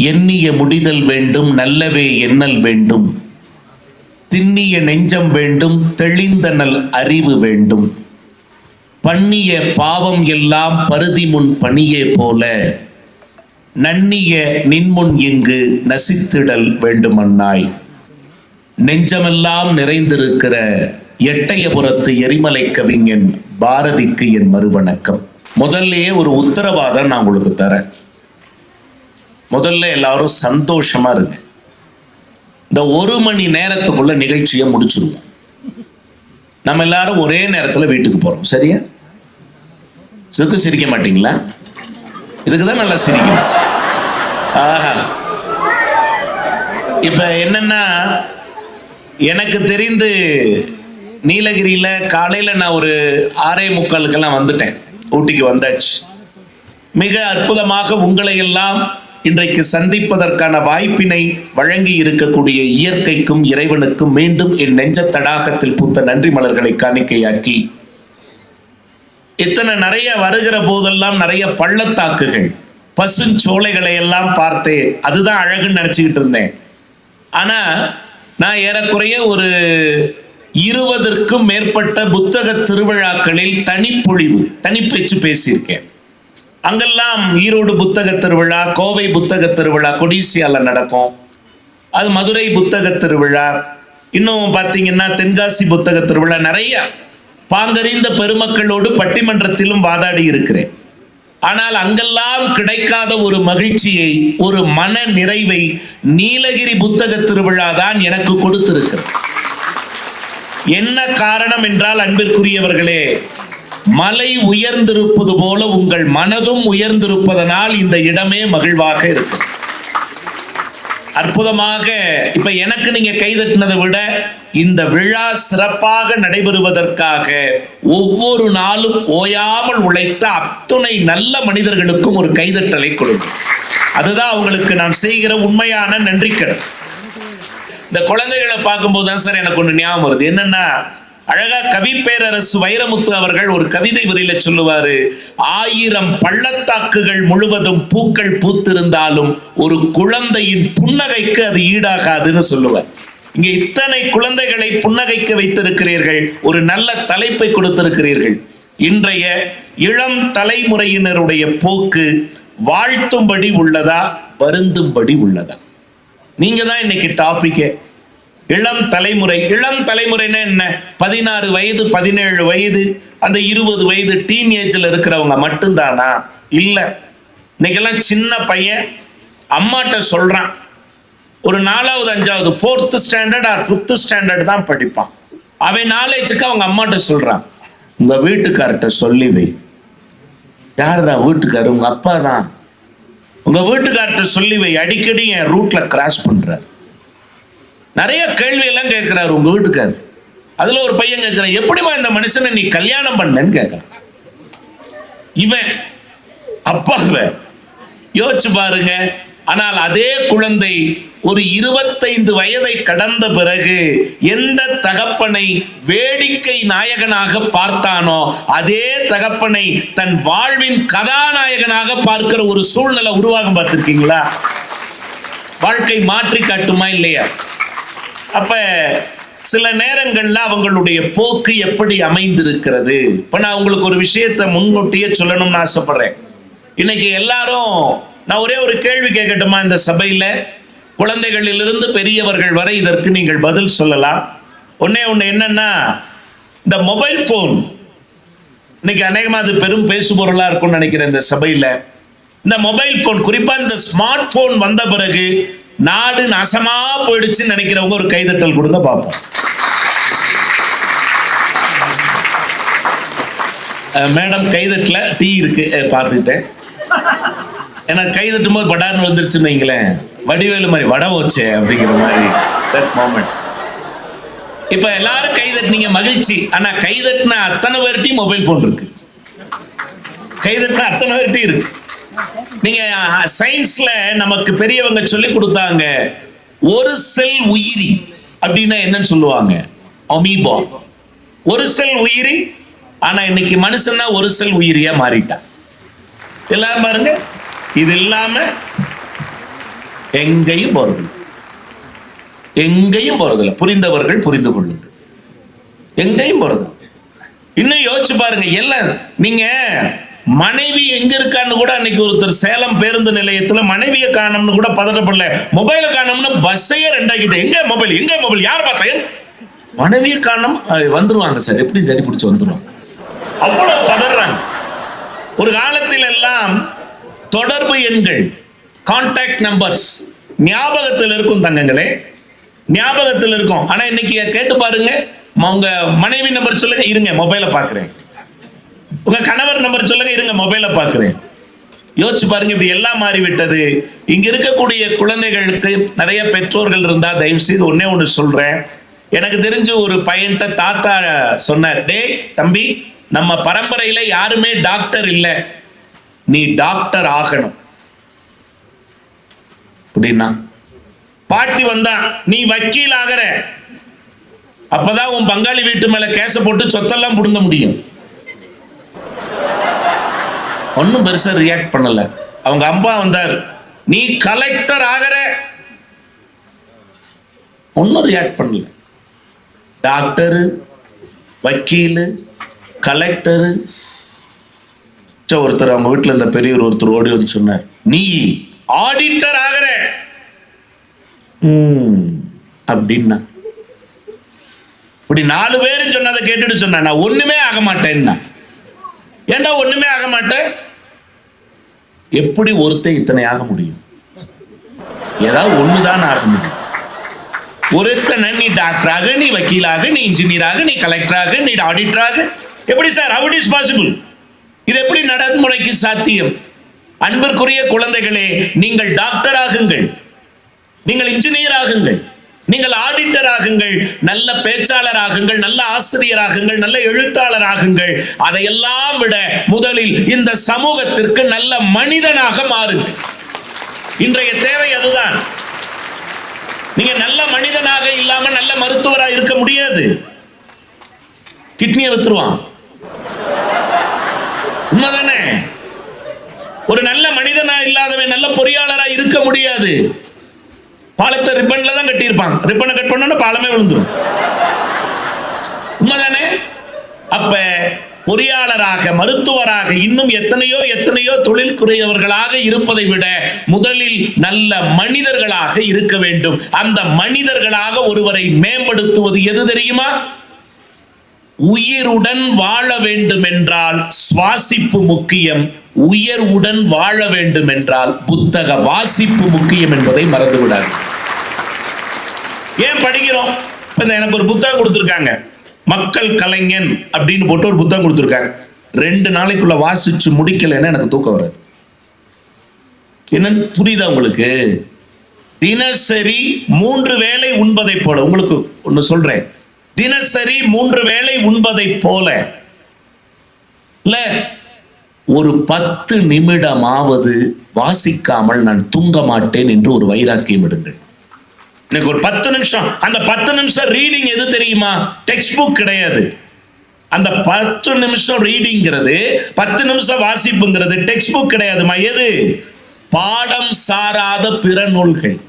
எண்ணிய முடிதல் வேண்டும் நல்லவே எண்ணல் வேண்டும். திண்ணிய நெஞ்சம் வேண்டும் தெளிந்த நல் அறிவு வேண்டும். பண்ணிய பாவம் எல்லாம் பருதி முன் பணியே போல. நன்னிய நின்முன் இங்கு நசித்திடல் வேண்டுமன்னாய் நெஞ்சமெல்லாம் நிறைந்திருக்கிற எட்டயபுரத்து எரிமலை கவிஞன் பாரதிக்கு என் மறுவணக்கம். முதல்லயே ஒரு உத்தரவாதம் நான் உங்களுக்கு தரேன். முதல்ல எல்லாரும் சந்தோஷமா இருங்க. இந்த ஒரு மணி நேரத்துக்குள்ள நிகழ்ச்சியை முடிச்சிருவோம். நம்ம எல்லாரும் ஒரே நேரத்தில் வீட்டுக்கு போறோம். சரியா? இதுக்கும் சிரிக்க மாட்டீங்களா? இதுக்கு தான் நல்லா சிரிக்கணும். ஆஹா. இப்ப என்னன்னா எனக்கு தெரிந்து நீலகிரியில காலையில நான் ஒரு ஆறே முக்காலுக்கெல்லாம் வந்துட்டேன். ஊட்டிக்கு வந்தாச்சு. மிக அற்புதமாக உங்களை எல்லாம் இன்றைக்கு சந்திப்பதற்கான வாய்ப்பினை வழங்கி இருக்கக்கூடிய இயற்கைக்கும் இறைவனுக்கும் மீண்டும் என் நெஞ்ச தடாகத்தில் பூத்த நன்றி மலர்களை காணிக்கையாக்கி இத்தனை நிறைய வருகிற போதெல்லாம் நிறைய பள்ளத்தாக்குகள் பசுஞ்சோலைகளை எல்லாம் பார்த்தேன் அதுதான் அழகுன்னு நினச்சிக்கிட்டு இருந்தேன். ஆனா நான் ஏறக்குறைய ஒரு இருபதற்கும் மேற்பட்ட புத்தக திருவிழாக்களில் தனிப்பொழிவு தனிப்பேச்சு பேசியிருக்கேன். அங்கெல்லாம் ஈரோடு புத்தக திருவிழா கோவை புத்தக திருவிழா கொடிசியால நடக்கும். அது மதுரை புத்தக திருவிழா. இன்னும் பார்த்தீங்கன்னா தென்காசி புத்தக திருவிழா. நிறைய பாங்கறிந்த பெருமக்களோடு பட்டிமன்றத்திலும் வாதாடி இருக்கிறேன். ஆனால் அங்கெல்லாம் கிடைக்காத ஒரு மகிழ்ச்சியை ஒரு மன நிறைவை நீலகிரி புத்தக திருவிழா தான் எனக்கு கொடுத்திருக்கிறது. என்ன காரணம் என்றால் அன்பிற்குரியவர்களே மலை உயர்ந்திருப்பது போல உங்கள் மனதும் உயர்ந்திருப்பதனால் இந்த இடமே மகிழ்வாக இருக்கும். அற்புதமாக இப்ப எனக்கு நீங்க கைதட்டினதை விட இந்த விழா சிறப்பாக நடைபெறுவதற்காக ஒவ்வொரு நாளும் ஓயாமல் உழைத்த அத்துணை நல்ல மனிதர்களுக்கும் ஒரு கைதட்டலை கொடுக்கும் அதுதான் அவங்களுக்கு நாம் செய்கிற உண்மையான நன்றிக்கடன். இந்த குழந்தைகளை பார்க்கும்போது தான் சார் எனக்கு ஒன்று ஞாபகம் வருது. என்னன்னா அழகா கவி பேரரசு வைரமுத்து அவர்கள் ஒரு கவிதை வரியில சொல்லுவாரு. ஆயிரம் பள்ளத்தாக்குகள் முழுவதும் பூக்கள் பூத்திருந்தாலும் ஒரு குழந்தையின் புன்னகைக்கு அது ஈடாகாதுன்னு சொல்லுவார். இங்க இத்தனை குழந்தைகளை புன்னகைக்க வைத்திருக்கிறீர்கள் ஒரு நல்ல தலைப்பை கொடுத்திருக்கிறீர்கள். இன்றைய இளம் தலைமுறையினருடைய போக்கு வாழ்த்தும்படி உள்ளதா வருந்தும்படி உள்ளதா? நீங்க தான் இன்னைக்கு டாபிக்கே இளம் தலைமுறை. இளம் தலைமுறைன்னா என்ன? பதினாறு வயது பதினேழு வயது அந்த இருபது வயது டீன் ஏஜ்ல இருக்கிறவங்க மட்டும்தானா? இல்லை. இன்னைக்கெல்லாம் சின்ன பையன் அம்மாட்ட சொல்றான். ஒரு நாலாவது அஞ்சாவது fourth standard or fifth standard தான் படிப்பான். அவன் நாலேஜுக்கு அவங்க அம்மாட்ட சொல்றான். உங்க வீட்டுக்கார்ட்ட சொல்லி வை. யாரா வீட்டுக்காரு? உங்க அப்பா தான். உங்க வீட்டுக்கார்ட்ட சொல்லி வை. அடிக்கடி என் ரூட்ல கிராஸ் பண்றார். நிறைய கேள்வி எல்லாம் கேட்கிறாரு உங்க வீட்டுக்கார். அதுல ஒரு பையன் கேட்கிறான் எப்படிமா இந்த மனுஷனை நீ கல்யாணம் பண்ணன்னு கேட்கிறான். இவன் அப்பாவ யோசிச்சு பாருங்க. ஆனால் அதே குழந்தை ஒரு இருபத்தைந்து வயதை கடந்த பிறகு எந்த தகப்பனை வேடிக்கை நாயகனாக பார்த்தானோ அதே தகப்பனை தன் வாழ்வின் கதாநாயகனாக பார்க்கிற ஒரு சூழ்நிலை உருவாகும் பார்த்திருக்கீங்களா? வாழ்க்கை மாற்றி காட்டுமா இல்லையா? அப்ப சில நேரங்கள்ல அவங்களுடைய போக்கு எப்படி அமைந்திருக்கிறது? இப்ப நான் உங்களுக்கு ஒரு விஷயத்தை முன்கூட்டியே சொல்லணும்னு ஆசைப்படுறேன். இன்னைக்கு எல்லாரும் நான் ஒரே ஒரு கேள்வி கேட்கட்டுமா இந்த சபையில? குழந்தைகளிலிருந்து பெரியவர்கள் வரை இதற்கு நீங்கள் பதில் சொல்லலாம். ஒன்னே ஒன்று என்னன்னா இந்த மொபைல் போன் இன்னைக்கு அநேகமாக அது பெரும் பேசுபொருளாக இருக்கும்னு நினைக்கிறேன் இந்த சபையில. இந்த மொபைல் போன் குறிப்பாக இந்த ஸ்மார்ட் போன் வந்த பிறகு நாடு நாசமா போயிடுச்சுன்னு நினைக்கிறவங்க ஒரு கைதட்டல் கொடுங்க பார்ப்போம் மேடம் கைதட்டல டீ இருக்கு. பார்த்துக்கிட்டேன். ஏன்னா கைதட்டும் போது படார்னு வந்துருச்சுன்னு வைங்களேன். வடிவேலு மாதிரி வட வச்சே அப்படிங்கிற மாதிரி தட் மோமெண்ட் இப்போ எல்லாரும் கைதட்டினீங்க மகிழ்ச்சி. ஆனால் கைதட்டின அத்தனை பேர்ட்டையும் மொபைல் ஃபோன் இருக்கு. கைதட்டின அத்தனை பேர்ட்டையும் இருக்கு. நீங்க சயின்ஸ்ல நமக்கு பெரியவங்க சொல்லி கொடுத்தாங்க ஒரு செல் உயிரி அப்படின்னா என்னன்னு சொல்லுவாங்க? அமீபா ஒரு செல் உயிரி ஆனா இன்னைக்கு மனுஷன் தான் ஒரு செல் உயிரியா மாறிட்டான் எல்லாரும் பாருங்க இது இல்லாம எங்கேயும் போறதில்லை எங்கேயும் போறதில்லை புரிந்தவர்கள் புரிந்து கொள்ளுங்கள். எங்கேயும் போறது இன்னும் யோசிச்சு பாருங்க எல்லாம் நீங்க மனைவி எங்க இருக்கான்னு கூட அன்னைக்கு ஒருத்தர் சேலம் பேருந்து நிலையத்துல மனைவியை காணும்னு கூட பதட்டப்படல. மொபைலை காணும்னு பஸ்ஸையே ரெண்டாக்கிட்டு எங்க மொபைல் எங்க மொபைல் யார் பார்த்தேன் மனைவியை காணும் வந்துருவாங்க சார். எப்படி தேடி பிடிச்சி வந்துருவாங்க அவ்வளவு பதறாங்க. ஒரு காலத்தில் எல்லாம் தொடர்பு எண்கள் கான்டாக்ட் நம்பர்ஸ் ஞாபகத்தில் இருக்கும் தங்கங்களே. ஞாபகத்தில் இருக்கும். ஆனா இன்னைக்கு கேட்டு பாருங்க. உங்க மனைவி நம்பர் சொல்லுங்க. இருங்க மொபைலை பார்க்குறேன் உங்க கணவர் நம்பர் சொல்லுங்க இருங்க மொபைலை பாக்குறேன் யோசிச்சு பாருங்க இப்படி எல்லாம் மாறிவிட்டது. இங்க இருக்கக்கூடிய குழந்தைகளுக்கு நிறைய பெற்றோர்கள் இருந்தா தயவு செய்து ஒன்னே ஒன்று சொல்றேன். எனக்கு தெரிஞ்சு ஒரு பையன்கிட்ட தாத்தா சொன்னார் டேய் தம்பி நம்ம பரம்பரையில யாருமே டாக்டர் இல்லை. நீ டாக்டர் ஆகணும். அப்படின்னா பாட்டி வந்தா நீ வக்கீல் ஆகிற அப்பதான் உன் பங்காளி வீட்டு மேல கேச போட்டு சொத்தெல்லாம் புடுங்க முடியும். ஒன்றும் பெருசாக ரியாக்ட் பண்ணலை. அவங்க அம்மா வந்தார். நீ கலெக்டர் ஆகிற. ஒன்றும் ரியாக்ட் பண்ணல. டாக்டரு வக்கீலு கலெக்டரு ஒருத்தர் அவங்க வீட்டில் இருந்த பெரியவர் ஒருத்தர் ஓடி வந்து சொன்னார். நீ ஆடிட்டர் ஆகிற. ம், அப்படின்னா. இப்படி நாலு பேரும் சொன்னதை கேட்டுட்டு சொன்னேன் நான் ஒண்ணுமே ஆக மாட்டேன்னா. ஏண்டா ஒண்ணுமே ஆக மாட்டேன் எப்படி ஒருத்தர் இத்தனை ஆக முடியும்? ஏதாவது ஒண்ணுதான் ஆக முடியும். ஒருத்தனை நீ டாக்டராக நீ வக்கீலாக நீ இன்ஜினியராக நீ கலெக்டராக நீ ஆடிட்டராக. எப்படி சார்? ஹவு இஸ் பாசிபிள் இது எப்படி நடைமுறைக்கு சாத்தியம்? அன்பிற்குரிய குழந்தைகளே நீங்கள் டாக்டர் ஆகுங்கள் நீங்கள் இன்ஜினியர் ஆகுங்கள் நீங்கள் ஆடிட்டர் ஆகுங்கள் நல்ல பேச்சாளர் ஆகுங்கள் நல்ல ஆசிரியர் ஆகுங்கள் நல்ல எழுத்தாளர் ஆகுங்கள் அதையெல்லாம் விட முதலில் இந்த சமூகத்திற்கு நல்ல மனிதனாக மாறுங்கள் இன்றைய தேவை அதுதான். நீங்க நல்ல மனிதனாக இல்லாம நல்ல மருத்துவராக இருக்க முடியாது. கிட்னியை வித்துருவான். உண்மைதானே? ஒரு நல்ல மனிதனா இல்லாதவன் நல்ல பொறியாளராக இருக்க முடியாது. பாலத்தை ரிப்பன்ல தான் கட்டியிருப்பாங்க. ரிப்பனை கட் பண்ணோன்னா பாலமே விழுந்துரும். உண்மைதானே? அப்ப பொறியாளராக மருத்துவராக இன்னும் எத்தனையோ எத்தனையோ தொழில்குறையவர்களாக இருப்பதை விட முதலில் நல்ல மனிதர்களாக இருக்க வேண்டும். அந்த மனிதர்களாக ஒருவரை மேம்படுத்துவது எது தெரியுமா? உயிருடன் வாழ வேண்டும் என்றால் சுவாசிப்பு முக்கியம். உயர்வுடன் வாழ வேண்டும் என்றால் புத்தக வாசிப்பு முக்கியம் என்பதை மறந்து விடாது ஏன் படிக்கிறோம்? இப்போ எனக்கு ஒரு புத்தகம் கொடுத்துருக்காங்க. மக்கள் கலைஞன் அப்படின்னு போட்டு ஒரு புத்தகம் கொடுத்துருக்காங்க. ரெண்டு நாளைக்குள்ள வாசிச்சு முடிக்கலைன்னா எனக்கு தூக்கம் வராது. என்னன்னு புரியுதா உங்களுக்கு? தினசரி மூன்று வேளை உண்பதை போல. உங்களுக்கு ஒன்று சொல்றேன். தினசரி மூன்று வேளை உண்பதை போல. இல்ல ஒரு பத்து நிமிடமாவது வாசிக்காமல் நான் தூங்க மாட்டேன் என்று ஒரு வைராக்கியம் எடுங்கள் எனக்கு ஒரு பத்து நிமிஷம். அந்த பத்து நிமிஷம் ரீடிங் எது தெரியுமா? டெக்ஸ்ட் புக் கிடையாது. அந்த பத்து நிமிஷம் ரீடிங்கிறது பத்து நிமிஷம் வாசிப்புங்கிறது டெக்ஸ்ட் புக் கிடையாதுமா? எது? பாடம் சாராத பிற நூல்கள்.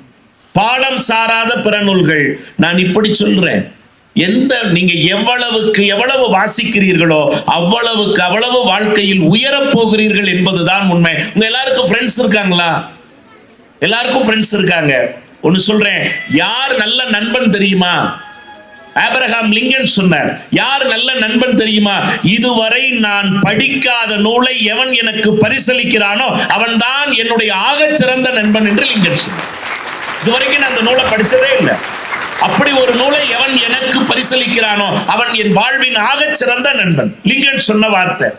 பாடம் சாராத பிற நூல்கள். நான் இப்படி சொல்றேன். எந்த நீங்க எவ்வளவுக்கு எவ்வளவு வாசிக்கிறீர்களோ அவ்வளவுக்கு அவ்வளவு வாழ்க்கையில் உயரப் போகிறீர்கள் என்பதுதான் உண்மை. உங்க எல்லாருக்கும் ஃப்ரெண்ட்ஸ் இருக்காங்களா? எல்லாருக்கும் ஃப்ரெண்ட்ஸ் இருக்காங்க. ஒன்னு சொல்றேன். யார் நல்ல நண்பன் தெரியுமா? ஆபரகாம் லிங்கன் சொன்னார். யார் நல்ல நண்பன் தெரியுமா? இதுவரை நான் படிக்காத நூலை எவன் எனக்கு பரிசளிக்கிறானோ அவன்தான் என்னுடைய ஆகச்சிறந்த நண்பன் என்று லிங்கன் சொன்னார். இதுவரைக்கும் நான் அந்த நூலை படித்ததே இல்லை. அப்படி ஒரு நூலை எவன் எனக்கு பரிசளிக்கிறானோ அவன் என் வாழ்வின் ஆகச் சிறந்த நண்பன். லிங்கன் சொன்ன வார்த்தை.